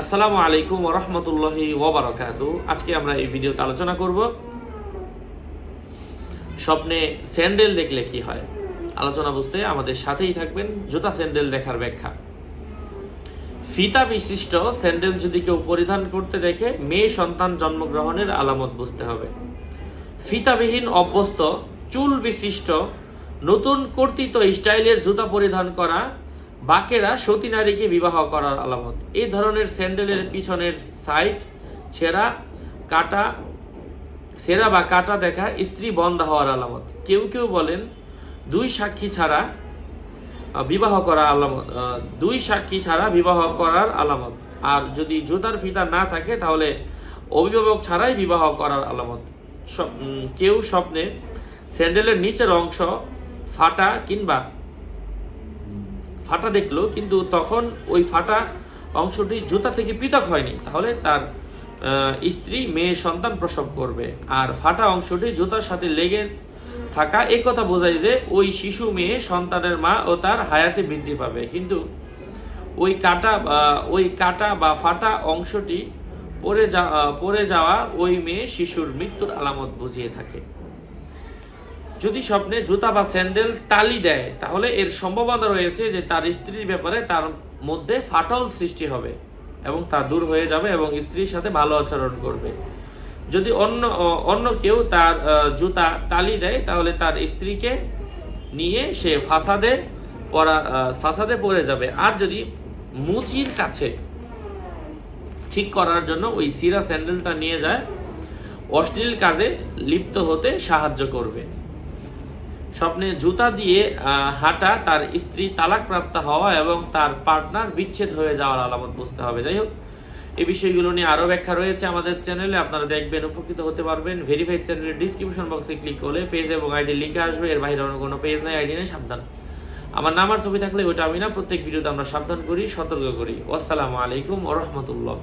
আসসালামু আলাইকুম ওরহমতুল্লাহি ওবরাকাতু আজকে আমরা এই ভিডিওতে আলোচনা করব স্বপ্নে স্যান্ডেল দেখলে কি হয়? আলোচনা বুঝতে আমাদের সাথেই থাকবেন, জুতা স্যান্ডেল দেখার ব্যাখ্যা। ফিতা বিশিষ্ট স্যান্ডেল যদি কেউ পরিধান করতে দেখে, মেয়ে সন্তান জন্মগ্রহণের আলামত বুঝতে হবে। ফিতাবিহীন অভ্যস্ত, চুল বিশিষ্ট, নতুন কর্তৃত স্টাইলের জুতা পরিধান করা বাকেরা সতী নারীকে বিবাহ করার আলামত। এই ধরনের স্যান্ডেলের পিছনের সাইড ছেঁড়া কাটা, ছেঁড়া বা কাটা দেখা স্ত্রী বন্ধ হওয়ার আলামত। কেউ কেউ বলেন দুই সাক্ষী ছাড়া বিবাহ করা আলামত দুই সাক্ষী ছাড়া বিবাহ করার আলামত। আর যদি জুতার ফিতা না থাকে, তাহলে অভিভাবক ছাড়াই বিবাহ করার আলামত। কেউ স্বপ্নে স্যান্ডেলের নিচের অংশ ফাটা কিংবা ফাটা দেখল, কিন্তু তখন ওই ফাটা অংশটি জুতা থেকে পৃথক হয়নি। তাহলে তার স্ত্রী মেয়ে সন্তান প্রসব করবে। আর ফাটা অংশটি জুতার সাথে লেগে থাকা এ কথা বোঝায় যে ওই শিশু মেয়ে সন্তানের মা ও তার হায়াতে বৃদ্ধি পাবে। কিন্তু ওই কাটা বা- ওই কাটা বা ফাটা অংশটি পড়ে যা, পড়ে যাওয়া ওই মেয়ে শিশুর মৃত্যুর আলামত বুঝিয়ে থাকে। যদি স্বপ্নে জুতা বা স্যান্ডেল তালি দেয়, তাহলে এর সম্ভাবনা রয়েছে যে তার স্ত্রীর ব্যাপারে তার মধ্যে ফাটল সৃষ্টি হবে এবং তা দূর হয়ে যাবে এবং স্ত্রীর সাথে ভালো আচরণ করবে। যদি অন্য অন্য কেউ তার জুতা তালি দেয়, তাহলে তার স্ত্রীকে নিয়ে সে ফাসাদে পড়া ফাসাদে পড়ে যাবে। আর যদি মুচির কাছে ঠিক করার জন্য ওই সিরা স্যান্ডেলটা নিয়ে যায়, অশ্লীল কাজে লিপ্ত হতে সাহায্য করবে। স্বপ্নে জুতা দিয়ে হাঁটা, তার স্ত্রী তালাকপ্রাপ্ত হওয়া এবং তার পার্টনার বিচ্ছেদ হয়ে যাওয়ার আলামত বুঝতে হবে। যাই হোক, এই বিষয়গুলো নিয়ে আরও ব্যাখ্যা রয়েছে আমাদের চ্যানেলে। আপনারা দেখবেন, উপকৃত হতে পারবেন। ভেরিফাইড চ্যানেলের ডিসক্রিপশন বক্সে ক্লিক করলে পেজ এবং আইডি লিঙ্ক আসবে। এর বাইরে অন্য কোনো পেজ নাই আইডি নেই, সাবধান। আমার নাম আর ছবি থাকলে ওটা আমি না। প্রত্যেক ভিডিওতে আমরা সাবধান করি, সতর্ক করি। আসসালামু আলাইকুম ওরহমতুল্লাহ